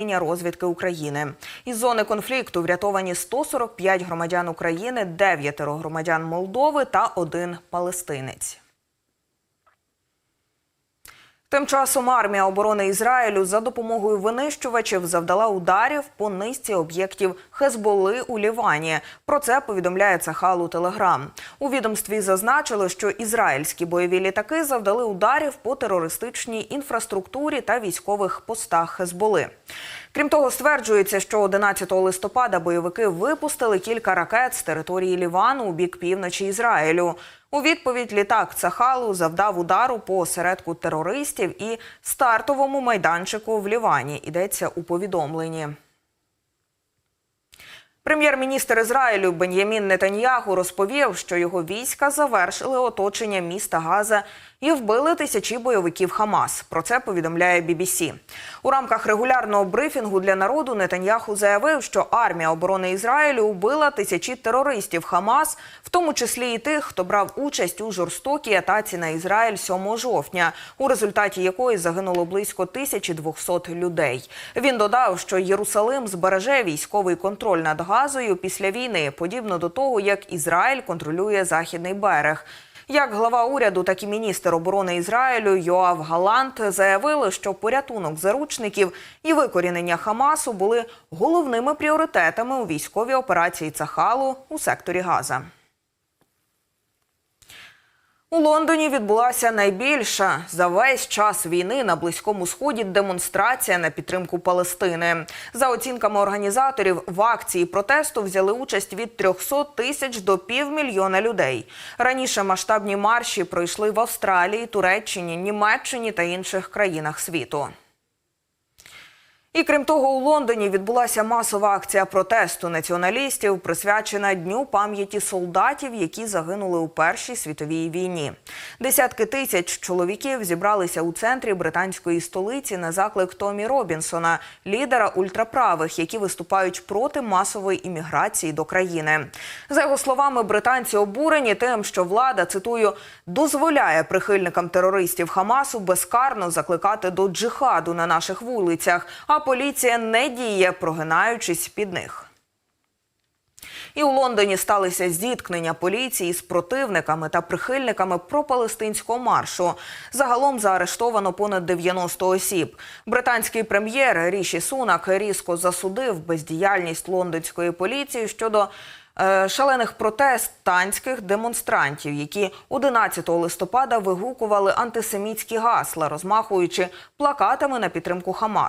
Розвідки України із зони конфлікту врятовані 145 громадян України, 9 громадян Молдови та один палестинець. Тим часом армія оборони Ізраїлю за допомогою винищувачів завдала ударів по низці об'єктів Хезболи у Лівані. Про це повідомляє Цахалу Телеграм. У відомстві зазначили, що ізраїльські бойові літаки завдали ударів по терористичній інфраструктурі та військових постах Хезболи. Крім того, стверджується, що 11 листопада бойовики випустили кілька ракет з території Лівану у бік півночі Ізраїлю. У відповідь літак Цахалу завдав удару по осередку терористів і стартовому майданчику в Лівані. Йдеться у повідомленні. Прем'єр-міністр Ізраїлю Бен'ямін Нетаньяху розповів, що його війська завершили оточення міста Газа і вбили тисячі бойовиків Хамас. Про це повідомляє BBC. У рамках регулярного брифінгу для народу Нетаньяху заявив, що армія оборони Ізраїлю вбила тисячі терористів Хамас, в тому числі і тих, хто брав участь у жорстокій атаці на Ізраїль 7 жовтня, у результаті якої загинуло близько 1200 людей. Він додав, що Єрусалим збереже військовий контроль над Газою після війни, подібно до того, як Ізраїль контролює західний берег. Як глава уряду, так і міністр оборони Ізраїлю Йоав Галант заявили, що порятунок заручників і викорінення Хамасу були головними пріоритетами у військовій операції Цахалу у секторі Газа. У Лондоні відбулася найбільша за весь час війни на близькому сході демонстрація на підтримку Палестини. За оцінками організаторів, в акції протесту взяли участь від 300 тисяч до півмільйона людей. Раніше масштабні марші пройшли в Австралії, Туреччині, Німеччині та інших країнах світу. І крім того, у Лондоні відбулася масова акція протесту націоналістів, присвячена дню пам'яті солдатів, які загинули у Першій світовій війні. Десятки тисяч чоловіків зібралися у центрі британської столиці на заклик Томі Робінсона, лідера ультраправих, які виступають проти масової імміграції до країни. За його словами, британці обурені тим, що влада цитую дозволяє прихильникам терористів Хамасу безкарно закликати до джихаду на наших вулицях. А поліція не діє, прогинаючись під них. І у Лондоні сталися зіткнення поліції з противниками та прихильниками пропалестинського маршу. Загалом заарештовано понад 90 осіб. Британський прем'єр Ріші Сунак різко засудив бездіяльність лондонської поліції щодо е, шалених протестантських демонстрантів, які 11 листопада вигукували антисемітські гасла, розмахуючи плакатами на підтримку Хамас.